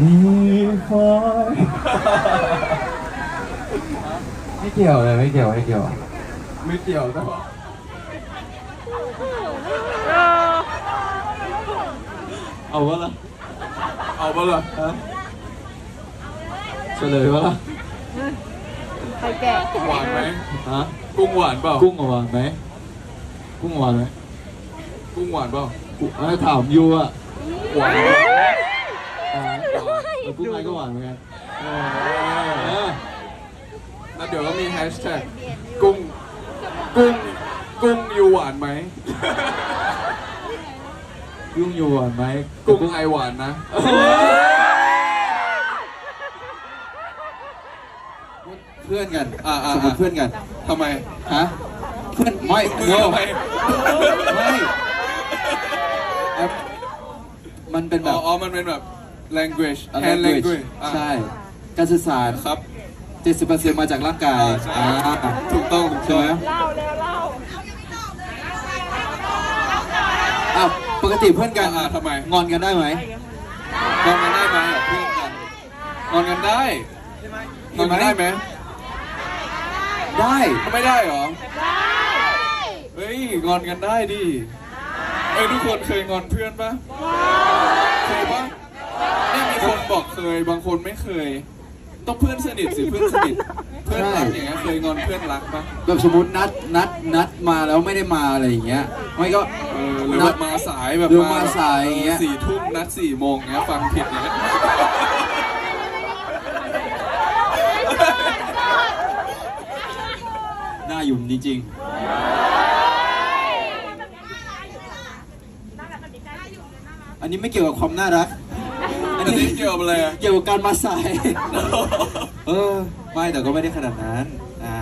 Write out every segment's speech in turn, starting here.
นี่คอยไม่เกี่ยวเลยไม่เกี่ยวไม่เกี่ยว ไม่เกี่ยวนะเอาวะล่ะเอาวะล่ะฮะเฉลยวะล่ะใครแก่หวานไหมฮะกุ้งหวานเปล่ากุ้งหวานไหมกุ้งหวานไหมกุ้งหวานเปล่ากุ้งเอ้ยถามยูอะหวานเอ อกุ้งอะไรก็หวานเหมือนกันเออแล้วเดี๋ยวก็มีแฮชแท็กกุ้งกุ้งกุ้งยูหวานไหมกุ้งยูหวานไหมกุ้งไอหวานนะเพื่อนกันอ่าอ่าสมมติเพื่อนกันทำไมฮะเพื่อนไม่มือโนทำไมไม่เอ่อมันเป็นแบอ๋อบ อ๋อมันเป็นแบบ language hand language อะใช่ การสื่อสาร ครับ 70%มาจากร่างกายอ่าใช่อ่าถูกต้องถูกใช่ต้องไหมเล่าแล้วเล่าอ้าวปกติเพื่อนกันอ่าทำไม งอนกันได้ไหมงอนกันได้ไหมอะเพื่อนกันงอนกันได้งอนกันได้ไหมได้ไม่ได้เหรอ เฮ้ย งอนกันได้ดิเอ้ยทุกคนเคยงอนเพื่อนปะเคยปะเนี่ยมี คนบอกเคย บางคนไม่เคย ต้องเพื่อนสนิทสิเพื่อนสนิท เพื่อนรักอย่างเงี้ยเคยงอนเพื่อนรักปะแบบสมมตินัดนัดนัดมาแล้วไม่ได้มาอะไรอย่างเงี้ย ไม่ก็เออหรือว่ามาสายแบบหรือมาสายอย่างเงี้ย สี่ทุ่มนัดสี่โมงเงี้ยฟังผิดเงี้ยหน้าหยุ่มจริงๆอันนี้ไม่เกี่ยวกับความน่ารัก อัอันนนี้นี้เกี่ยวกับอะไรอะเกี่ยวกับการมาสาย เออ ไม่แต่ก็ไม่ได้ขนาดนั้น อ่า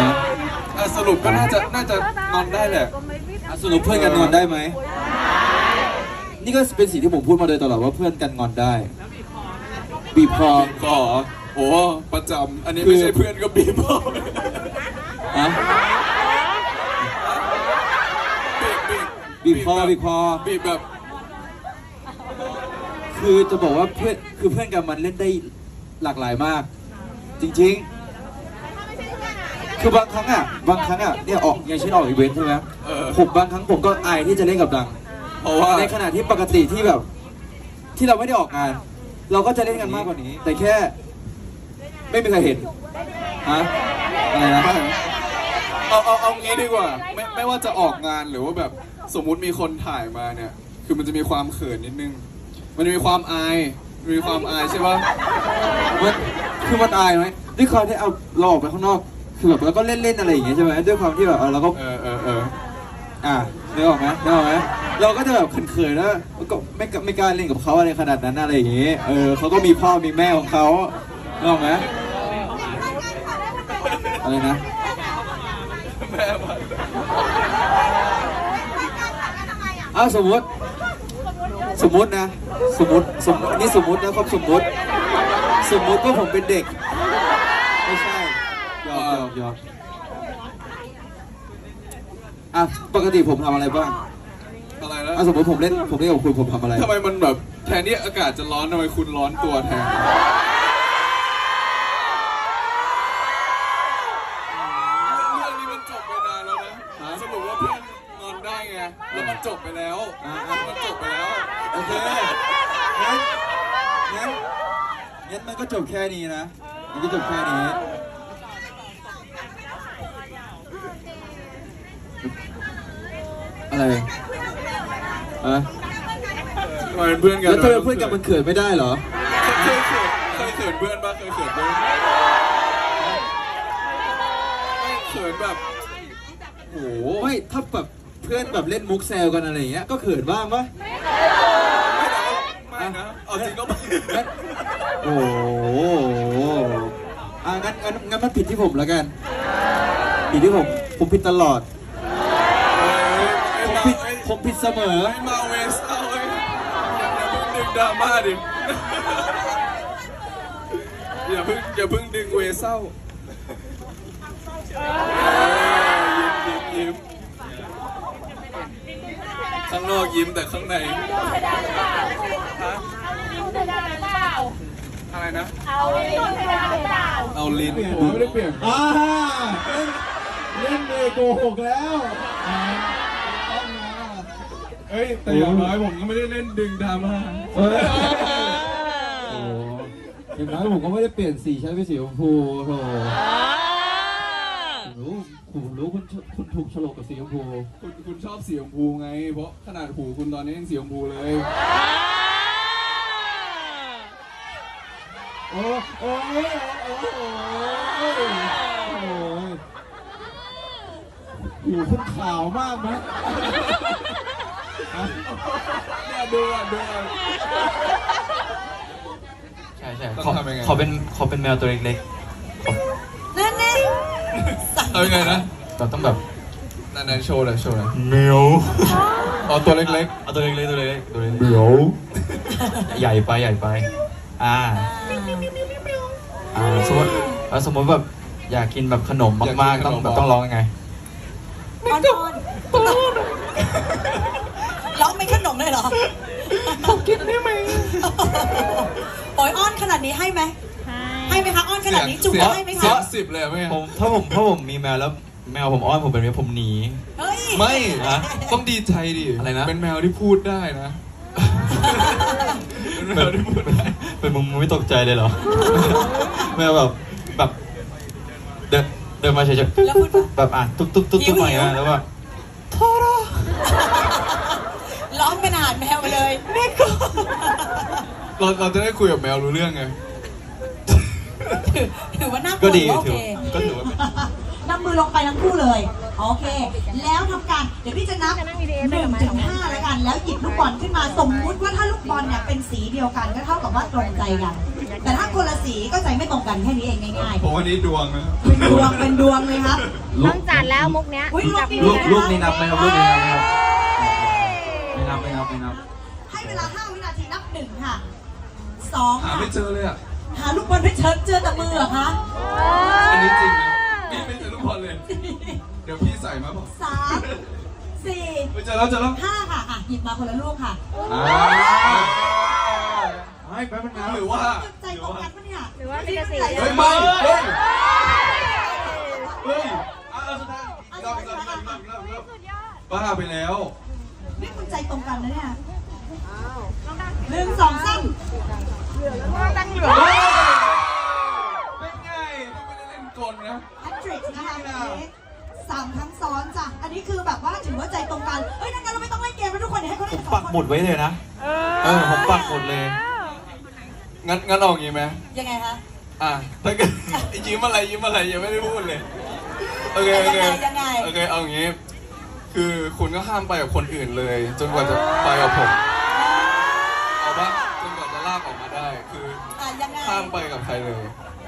นะอะสรุปก็น่าจะน่าจะงอนได้แหละ อะสรุปเพื่อนกันงอนได้ไหม นี่ก็เป็นสิ่งที่ผมพูดมาโดยตลอดว่าเพื่อนกันงอนได้ บีบคอก็โอ้ประจำอันนี้คือไม่ใช่เพื่อนก็บีบบอกอะบีบบีบบีบคอบีบคอ บีบแบบ คือจะบอกว่าเพื่อนคือเพื่อนกันมันเล่นได้หลากหลายมาก จริงๆ คือบางครั้งอะบางครั้งอะเนี่ยออกอย่างเช่นออกอีเวนต์ใช่ไหมเออ ผมบางครั้งผมก็อายที่จะเล่นกับดัง เพราะว่า ในขณะที่ปกติที่แบบ ที่เราไม่ได้ออกงาน เราก็จะเล่นกันมากกว่านี้ แต่แค่ ไม่มีใครเห็นฮะอะไรนะเอาเอาเอางี้ดีกว่า ไม่ไม่ว่าจะออกงานหรือว่าแบบสมมุติมีคนถ่ายมาเนี่ย คือมันจะมีความเขินนิดนึง มันจะมีความอายมีความอายใช่ปะมันคือมันอายไหมด้วยความที่เอาเราออกไปข้างนอก คือแบบเราก็เล่นเล่นๆอะไรอย่างเงี้ยใช่ไหมด้วยความที่แบบเออเราก็เออเออเอออะนึกออกไหมนึกออกไหมเราก็จะแบบเขินๆแล้วก็ไม่กล้าไม่กล้าเล่นกับเขาอะไรขนาดนั้นอะไรอย่างเงี้ยเออเขาก็มีพ่อมีแม่ของเขานึกออกไหมอะไรนะแม่มันอ้าวสมมติ สมมตินะ สมมติสมมตินี่สมมตินะครับสมมติ สมมติว่าผมเป็นเด็ก ไม่ใช่หยอกหยอกหยอกอะปกติผมทำอะไรบ้างอะไรแล้วอะสมมติผมเล่นผมเล่นกับคุณผมทำอะไร ทำไมมันแบบแทนที่อากาศจะร้อนทำไมคุณร้อนตัวแทน เรื่องนี้มันจบไปนานแล้วนะ สรุปว่าเพื่อนงอนได้ไง แล้วมันจบไปแล้ว อ่ามันจบไปแล้ว โอเคงั้นงั้นงั้นมันก็จบแค่นี้นะ มันก็จบแค่นี้อะไรอะทำไมเป็นเพื่อนกันแล้วเธอเพื่อนกันมันเขินไม่ได้เหรอ เคยเขินเคยเขินเพื่อนปะเคยเขินเพื่อนไม่เขินแบบโอ้โหไม่ถ้าแบบเพื่อนแบบเล่นมุกแซวกันอะไรอย่างเงี้ย ก็เขินบ้างปะไม่ นะเอาจริงก็ไม่งั้นโอ้โหอะงั้นงั้นงั้นมันผิดที่ผมแล้วกัน ผิดที่ผม ผมผิดตลอด ผมผิดผมผิดเสมอ ไม่มาเวสเอาเลยอย่าเพิ่งดึงดราม่าดิอย่าเพิ่งอย่าเพิ่งดึงเวเศร้าเออยิ้มยิ้มยิ้ม ข้างนอกยิ้มแต่ข้างในฮะอะไรนะ เอาลิ้นไปได้เปล่าเอาลิ้นเปลี่ยนผมไม่ได้เปลี่ยนอ่าเล่นเล่นเลยโกหกแล้วอ่าต้องมาเอ้ยแต่อย่างน้อยผมก็ไม่ได้เล่นดึงดราม่าเอ้ยโอ้อย่างน้อยผมก็ไม่ได้เปลี่ยนสีใช้เป็นสีชมพูโถ ผมรู้ผมรู้คุณคุณถูกฉลกกับสีชมพูคุณคุณชอบสีชมพูไง เพราะขนาดหูคุณตอนนี้ยังสีชมพูเลยโอ้โอ้ยโอ้ยโอ้ยโอ้ยหูคุณขาวมากไหมฮะเนี่ยดูอะดูอะใช่ใช่ต้องเขาทำยังไงเขาเป็นเขาเป็นแมวตัวเล็กนั่นไง เอายังไงนะๆเราต้องแบบนั่นๆโชว์เลยโชว์เลยแมวอ๋อตัวเล็กเอาตัวเล็กๆตัวเล็กๆตัวเล็กเดี๋ยวๆใหญ่ไปใหญ่ไป อ่าอ่าสมมติแล้วสมมติแบบอยากกินแบบขนมมากๆต้องแบบต้องร้องยังไงออนออนร้องไม่ขนมเลยเหรอผมกินได้ไหมโอ้ยอ้อนขนาดนี้ให้ไหม ให้ไหมคะอ้อนๆขนาดนี้จุ๊บเสียงให้ไหมเสียคะงสิบเลยไหมผมถ้าผมถ้าผมมีแมวแล้วแมวผมอ้อนผมเป็นแมวผมหนีเฮ้ยไม่ฮะต้องดีใจดิอะไรนะเป็นแมวที่พูดได้นะเป็นแมวที่พูดได้เป็นมึงมึงไม่ตกใจเลยเหรอแมวแบบแบบเดินเดินมาเฉยแล้วพูดว่าๆแบบอะตุ๊บตุ๊บตุ๊บตุ๊บมาอย่างเงี้ยแล้วแบบร้องเป็นอาหารแมวไปเลยแม่ก็เราเราจะได้คุยกับแมวรู้เรื่องไง ถือว่าน่ากลัก็วดีโอถืเคอก็ถือว่าเป็น นำมือลงไปทั้งคู่เลย โอเค แล้วทำการ เดี๋ยวพี่จะนับหนึ่งถึงห้าแล้วกัน แล้วหยิบลูกบอลขึ้นมา สมมุติว่าถ้าลูกบอลเนี่ยเป็นสีเดียวกันก็เท่ากับว่าตรงใจกัน แต่ถ้าคนละสีก็ใจไม่ตรงกันแค่นี้เองง่ายผมวันนี้ดวงนะๆเป็นดวง เป็นดวงเลยครับ ต้องจัดแล้วมุกเนี้ยอุ้ยลูกลูกดีๆะคะลูกนี่นับไหมครับลูกนี่นับไหมครับไม่นับไม่นับไม่นับให้เวลา 5 วินาทีนับหนึ่งค่ะสองหาค่ะไม่เจอเลยอะ หาลูกบอลไม่เจอเจอแต่มือเหรอคะอันนี้จริงนะพี่ไม่เจอลูกบอลเลย เดี๋ยวพี่ใส่มาบอกสามสี่ไม่เจอแล้วเจอแล้วห้าค่ะอะหยิบมาคนละลูกค่ะให้แป๊บนึงนะหรือว่า ใจตรงกันปะเนี่ยหรือว่าเป็นกระสีเฮ้ยไม่เฮ้ยเฮ้ยอะเอาสุดท้ายอีกรอบอีกรอบอีกรอบอีกรอบอีกรอบอีกรอบบ้าไปแล้ว นี่คุณใจตรงกันนะเนี่ย หนึ่งสองสามตั้งเหลือเป็นไงไม่ได้เล่นกลนะแฮตทริกนะคะอันนี้สามครั้งซ้อนจ้ะ อันนี้คือแบบว่าถือว่าใจตรงกัน เฮ้ยงั้นเราไม่ต้องเล่นเกมแล้วทุกคนเดี๋ยวให้เขาผเล่นมสองปักคนหมุดไว้เลยนะ เออผมปักหมุดเลย งั้นงั้นเอาอย่างงี้ไหมยังไงคะอะถ้าเกิด ยิ้มอะไรยิ้มอะไรยังไม่ได้พูดเลย โอเคโอเคยังไง โอเคเอาอย่างงี้ คือคุณก็ห้ามไปกับคนอื่นเลย จนกว่าจะไปกับผม เอาปะจนกว่าจะลากออกมาได้ คืออะยังไงห้ามไปกับใครเลย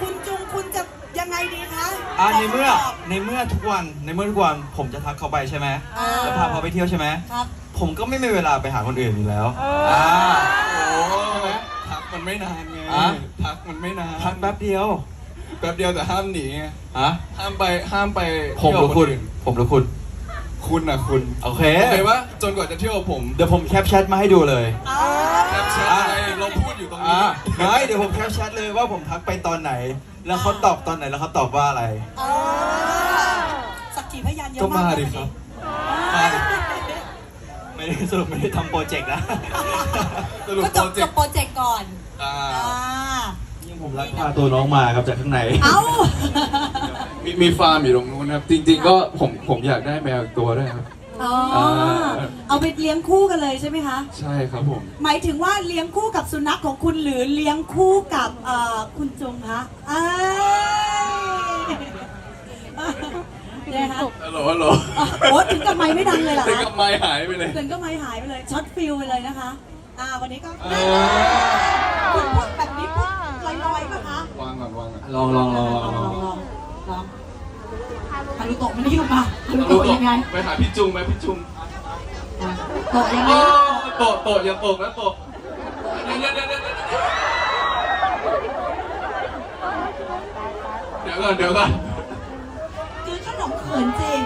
คุณจุงคุณจะยังไงดีคะอ่าในเมื่อในเมื่อทุกวันในเมื่อทุกวันผมจะทักเขาไปใช่ไหมอ่าแล้วพาเขาไปเที่ยวใช่ไหมครับ ผมก็ไม่มีเวลาไปหาคนอื่นอยู่แล้วอ่า โอ้ทักมันไม่นานไงอะ ทักมันไม่นานทักแป๊บเดียวแป๊บเดียวแต่ห้ามหนีไงอะห้ามไปห้ามไปผมหรือคุณ เที่ยวกับนอื่นผมหรือคุณ คุณนะคุณโอเคโอเคปะจนกว่าจะเที่ยวกับผม เดี๋ยวผมแคปแชทมาให้ดูเลย อ่า อยู่ตรงอ่านี้ไม่เดี๋ยวผมแคปแชทเลยว่าผมทักไปตอนไหน แล้วเขาตอบตอนไหนแล้วเขาตอบว่าอะไรอ่าสักขีพยานเยอะก็มากมาเลยดิวันครันี้บมาดิ ไม่ได้สรุปไม่ได้ทำโปรเจกต์นะสรุปก็จโปรบเจจกบต์โปรเจกต์ก่อนอ่าอ่ายังผมรักพาตัวน้องมาครับจากข้างใน เอ้า มีมีฟาร์มอยู่ตรงนู้นครับ จริง ๆ ก็ผมผมอยากได้แมวอีกตัวด้วยครับ อ๋อเอาไปเลี้ยงคู่กันเลยใช่ไหมคะ ใช่ครับผม หมายถึงว่าเลี้ยงคู่กับสุนัขของคุณหรือเลี้ยงคู่กับเอ่อคุณจงคะอ้ายเนี่ยคะฮัลโหลฮัลโหลโอ้ถึงกับไม้ไม่ดังเลยเหรอถึงคะกับไม้หายไปเลย ถึงกับไม้หายไปเลยช็อตฟิลไปเลยนะคะ อ่าวันนี้ก็อ่า คุณพูดแบบนี้พูดลอยๆป่ะคะวางก่อนวางก่อนลองลองลองลองลลอองงลองลอง ฮารุโตะมันนี่ลงมาฮารุโตะยังไงไปหาพี่จุงไหมพี่จุงอะโตะยังไงโอ้นะโตะโตะอย่าตกนะโตะเดี๋ยวเดี๋ยวเดี๋ยวเดี๋ยวเดี๋ยวก่อนเดี๋ยวก่อนคือขนมเขินจริง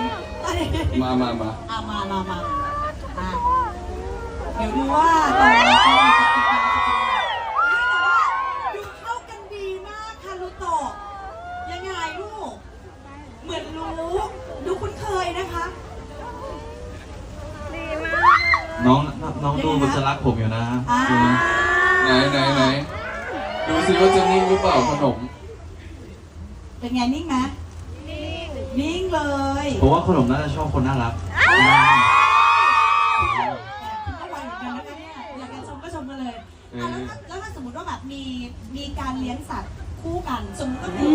มามามาอะมามามาอะเดี๋ยวดูว่าตอ น้องน้องดูมันจะรักผมอยู่นะอ่าไหนไหนไหนดูสิว่าจะนิ่งหรือเปล่าขนม เป็นไงนิ่งไหมนิ่งเลยผมว่าขนมน่าจะชอบคนน่ารักคุณก็ไวเหมือนกันนะคะเนี่ยอยากจะชมก็ชมกันเลยอะแล้วถ้าแล้วถ้าสมมติว่าแบบมีมีการเลี้ยงสัตว์คู่กันสมมติว่าเป็น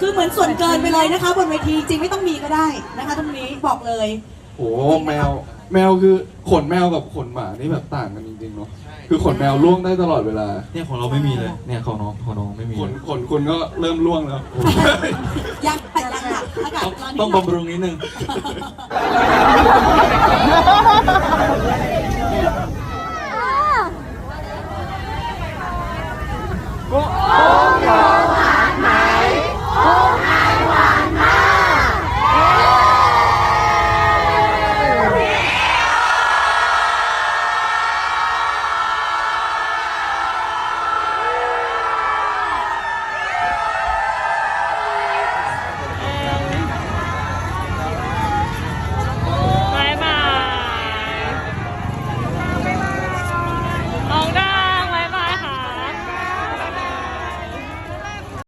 คือเหมือนส่วนเกินไปเลยนะคะ บนเวทีจริงไม่ต้องมีก็ได้นะคะตรงนี้บอกเลย โอ้แมวแมวคือขนแมวกับขนหมานี่แบบต่างกันจริงๆเนาะคือขนแมวร่วงได้ตลอดเวลา เนี่ยของเราไม่มีเลย เนี่ยของน้องของน้องไม่มีขเลนยขนคุณก็เริ่มร่วงแล้ว ยังแต่ยังค่ะอากาศต้องร้อนนิดต้องหน่อยบำรุงนิดนึงโอ้